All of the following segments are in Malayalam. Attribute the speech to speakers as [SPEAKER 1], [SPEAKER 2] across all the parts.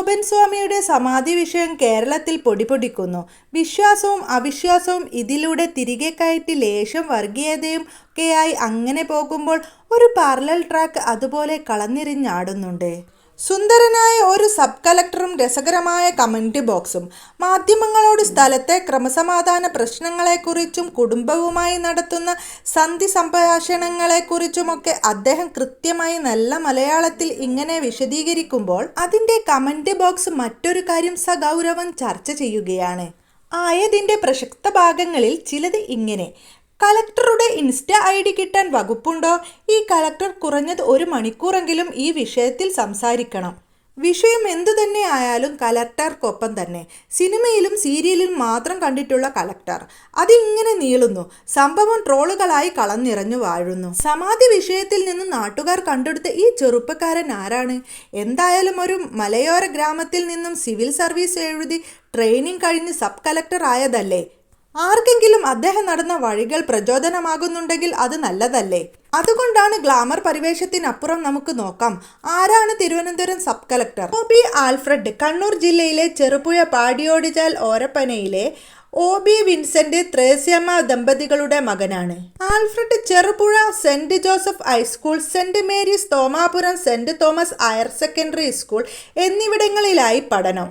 [SPEAKER 1] ഗോപൻ സ്വാമിയുടെ സമാധി വിഷയം കേരളത്തിൽ പൊടിപൊടിക്കുന്നു. വിശ്വാസവും അവിശ്വാസവും ഇതിലൂടെ തിരികെ കയറ്റി ലേശം വർഗീയതയും ഒക്കെയായി അങ്ങനെ പോകുമ്പോൾ ഒരു പാരലൽ ട്രാക്ക് അതുപോലെ കളഞ്ഞെറിഞ്ഞാടുന്നുണ്ട് സുന്ദരനായ ഒരു സബ് കലക്ടറും രസകരമായ കമന്റ് ബോക്സും മാധ്യമങ്ങളോട് സ്ഥലത്തെ ക്രമസമാധാന പ്രശ്നങ്ങളെക്കുറിച്ചും കുടുംബവുമായി നടത്തുന്ന സന്ധി സംഭാഷണങ്ങളെക്കുറിച്ചുമൊക്കെ അദ്ദേഹം കൃത്യമായി നല്ല മലയാളത്തിൽ ഇങ്ങനെ വിശദീകരിക്കുമ്പോൾ അതിന്റെ കമന്റ് ബോക്സ് മറ്റൊരു കാര്യം സഗൗരവം ചർച്ച ചെയ്യുകയാണ്. ആയതിന്റെ പ്രശക്ത ഭാഗങ്ങളിൽ ചിലത് ഇങ്ങനെ. കളക്ടറുടെ ഇൻസ്റ്റ ഐ ഡി കിട്ടാൻ വകുപ്പുണ്ടോ? ഈ കളക്ടർ കുറഞ്ഞത് ഒരു മണിക്കൂറെങ്കിലും ഈ വിഷയത്തിൽ സംസാരിക്കണം. വിഷയം എന്തു തന്നെ ആയാലും കലക്ടർക്കൊപ്പം തന്നെ. സിനിമയിലും സീരിയലിലും മാത്രം കണ്ടിട്ടുള്ള കലക്ടർ. അതിങ്ങനെ നീളുന്നു. സംഭവം ട്രോളുകളായി കളഞ്ഞിറഞ്ഞു വാഴുന്നു. സമാധി വിഷയത്തിൽ നിന്ന് നാട്ടുകാർ കണ്ടെടുത്ത ഈ ചെറുപ്പക്കാരൻ ആരാണ്? എന്തായാലും ഒരു മലയോര ഗ്രാമത്തിൽ നിന്നും സിവിൽ സർവീസ് എഴുതി ട്രെയിനിങ് കഴിഞ്ഞ് സബ് കലക്ടർ ആയതല്ലേ? ആർക്കെങ്കിലും അദ്ദേഹം നടന്ന വഴികൾ പ്രചോദനമാകുന്നുണ്ടെങ്കിൽ അത് നല്ലതല്ലേ? അതുകൊണ്ടാണ് ഗ്ലാമർ പരിവേഷത്തിനപ്പുറം നമുക്ക് നോക്കാം. ആരാണ് Thiruvananthapuram sub collector? O B Alfred Kannur ജില്ലയിലെ ചെറുപുഴ പാടിയോടിച്ചാൽ ഓരപ്പനയിലെ ഒ ബി വിൻസെന്റ് ത്രേസ്യമ്മ ദമ്പതികളുടെ മകനാണ്. Alfred Cherupuzha saint Joseph high school saint Mary's Thomapuram saint Thomas higher secondary school എന്നിവിടങ്ങളിലായി പഠനം.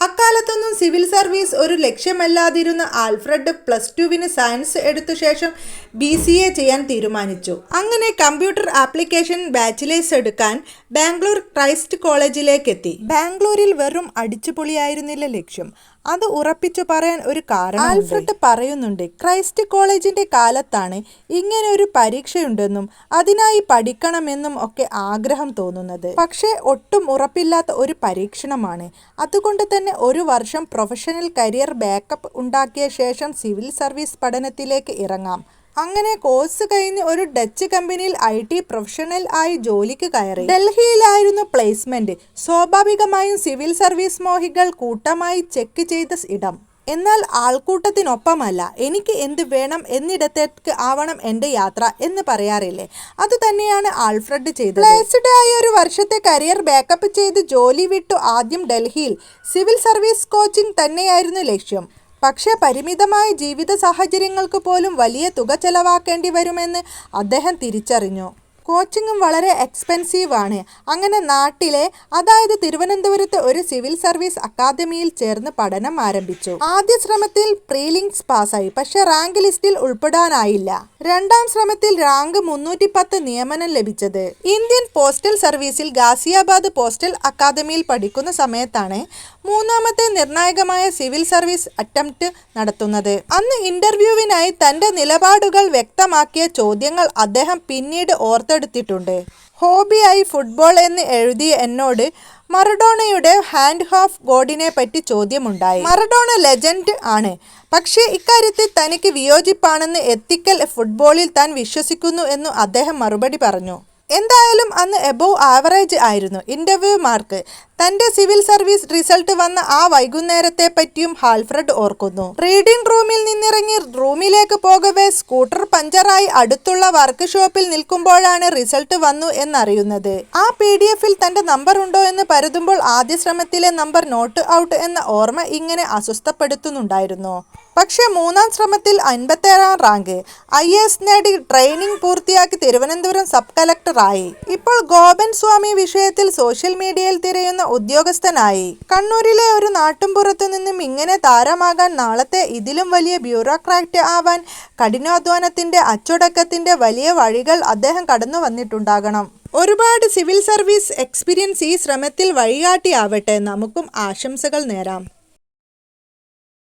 [SPEAKER 1] അക്കാലത്തൊന്നും സിവിൽ സർവീസ് ഒരു ലക്ഷ്യമല്ലാതിരുന്ന ആൽഫ്രഡ് പ്ലസ് ടുവിന് സയൻസ് എടുത്ത ശേഷം ബി സി എ ചെയ്യാൻ തീരുമാനിച്ചു. അങ്ങനെ കമ്പ്യൂട്ടർ ആപ്ലിക്കേഷൻ ബാച്ചിലേഴ്സ് എടുക്കാൻ ബാംഗ്ലൂർ ക്രൈസ്റ്റ് കോളേജിലേക്ക് എത്തി ബാംഗ്ലൂരിൽ വെറും അടിച്ചുപൊളിയായിരുന്നില്ല ലക്ഷ്യം. അത് ഉറപ്പിച്ചു പറയാൻ ഒരു കാരണം ആൽഫ്രഡ് പറയുന്നുണ്ട് ക്രൈസ്റ്റ് കോളേജിന്റെ കാലത്താണ് ഇങ്ങനെ ഒരു പരീക്ഷയുണ്ടെന്നും അതിനായി പഠിക്കണമെന്നും ഒക്കെ ആഗ്രഹം തോന്നുന്നത്. പക്ഷേ ഒട്ടും ഉറപ്പില്ലാത്ത ഒരു പരീക്ഷണമാണ്. അതുകൊണ്ട് തന്നെ ഒരു വർഷം പ്രൊഫഷണൽ കരിയർ ബാക്കപ്പ് ഉണ്ടാക്കിയ ശേഷം സിവിൽ സർവീസ് പഠനത്തിലേക്ക് ഇറങ്ങാം. അങ്ങനെ കോഴ്സ് കഴിഞ്ഞ് ഒരു ഡച്ച് കമ്പനിയിൽ ഐ ടി പ്രൊഫഷണൽ ആയി ജോലിക്ക് കയറി. ഡൽഹിയിലായിരുന്നു പ്ലേസ്മെന്റ്. സ്വാഭാവികമായും സിവിൽ സർവീസ് മോഹികൾ കൂട്ടമായി ചെക്ക് ചെയ്ത ഇടം. എന്നാൽ ആൾക്കൂട്ടത്തിനൊപ്പമല്ല. എനിക്ക് എന്ത് വേണം എന്നിടത്തേക്ക് ആവണം എന്റെ യാത്ര എന്ന് പറയാറില്ലേ? അത് തന്നെയാണ് ആൽഫ്രഡ് ചെയ്തത്. പ്ലേസ്ഡ് ആയ ഒരു വർഷത്തെ കരിയർ ബാക്കപ്പ് ചെയ്ത് ജോലി വിട്ടു ആദ്യം ഡൽഹിയിൽ. സിവിൽ സർവീസ് കോച്ചിങ് തന്നെയായിരുന്നു ലക്ഷ്യം. പക്ഷേ പരിമിതമായ ജീവിത സാഹചര്യങ്ങൾക്ക് പോലും വലിയ തുക ചെലവാക്കേണ്ടി വരുമെന്ന് അദ്ദേഹം തിരിച്ചറിഞ്ഞു. കോച്ചിങ്ങും വളരെ എക്സ്പെൻസീവാണ് അങ്ങനെ നാട്ടിലെ അതായത് തിരുവനന്തപുരത്ത് ഒരു സിവിൽ സർവീസ് അക്കാദമിയിൽ ചേർന്ന് പഠനം ആരംഭിച്ചു. ആദ്യ ശ്രമത്തിൽ പ്രീലിങ്സ് പാസ്സായി പക്ഷെ റാങ്ക് ലിസ്റ്റിൽ ഉൾപ്പെടാനായില്ല. രണ്ടാം ശ്രമത്തിൽ റാങ്ക് മുന്നൂറ്റി പത്ത് നിയമനം ലഭിച്ചത്. ഇന്ത്യൻ പോസ്റ്റൽ സർവീസിൽ ഗാസിയാബാദ് പോസ്റ്റൽ അക്കാദമിയിൽ പഠിക്കുന്ന സമയത്താണ് മൂന്നാമത്തെ നിർണായകമായ സിവിൽ സർവീസ് അറ്റംപ്റ്റ് നടത്തുന്നത്. അന്ന് ഇന്റർവ്യൂവിനായി തന്റെ നിലപാടുകൾ വ്യക്തമാക്കിയ ചോദ്യങ്ങൾ അദ്ദേഹം പിന്നീട് ഓർത്തെടുത്തിട്ടുണ്ട് ഹോബിയായി ഫുട്ബോൾ എന്ന് എഴുതിയ എന്നോട് മറഡോണയുടെ ഹാൻഡ് ഹാഫ് ഗോഡിനെ പറ്റി ചോദ്യമുണ്ടായി. മറഡോണ ലെജൻഡ് ആണ്. പക്ഷേ ഇക്കാര്യത്തിൽ തനിക്ക് വിയോജിപ്പാണെന്ന് എത്തിക്കൽ ഫുട്ബോളിൽ താൻ വിശ്വസിക്കുന്നു എന്നു അദ്ദേഹം മറുപടി പറഞ്ഞു. എന്തായാലും അന്ന് എബോവ് ആവറേജ് ആയിരുന്നു. ഇന്റർവ്യൂ മാർക്ക് തന്റെ സിവിൽ സർവീസ് റിസൾട്ട് വന്ന ആ വൈകുന്നേരത്തെ പറ്റിയും ഹാൽഫ്രഡ് ഓർക്കുന്നു. റീഡിംഗ് റൂമിൽ നിന്നിറങ്ങി റൂമിലേക്ക് പോകവേ സ്കൂട്ടർ പഞ്ചറായി അടുത്തുള്ള വർക്ക് ഷോപ്പിൽ നിൽക്കുമ്പോഴാണ് റിസൾട്ട് വന്നു എന്നറിയുന്നത്. ആ പി ഡി എഫിൽ തന്റെ നമ്പർ ഉണ്ടോ എന്ന് പരുതുമ്പോൾ ആദ്യ ശ്രമത്തിലെ നമ്പർ നോട്ട് ഔട്ട് എന്ന ഓർമ്മ ഇങ്ങനെ അസ്വസ്ഥപ്പെടുത്തുന്നുണ്ടായിരുന്നു. പക്ഷേ മൂന്നാം ശ്രമത്തിൽ അൻപത്തേഴാം റാങ്ക്. ഐ എസ് നേടി ട്രെയിനിങ് പൂർത്തിയാക്കി തിരുവനന്തപുരം സബ് കളക്ടറായി ഇപ്പോൾ ഗോപൻ സ്വാമി വിഷയത്തിൽ സോഷ്യൽ മീഡിയയിൽ തിരയുന്ന ഉദ്യോഗസ്ഥനായി. കണ്ണൂരിലെ ഒരു നാട്ടുംപുറത്തു നിന്നും ഇങ്ങനെ താരമാകാൻ നാളത്തെ ഇതിലും വലിയ ബ്യൂറോക്രാറ്റ് ആവാൻ കഠിനാധ്വാനത്തിന്റെ അച്ചടക്കത്തിന്റെ വലിയ വഴികൾ അദ്ദേഹം കടന്നു വന്നിട്ടുണ്ടാകണം. ഒരുപാട് സിവിൽ സർവീസ് എക്സ്പീരിയൻസ് ഈ ശ്രമത്തിൽ വഴികാട്ടിയാവട്ടെ. നമുക്കും ആശംസകൾ നേരാം.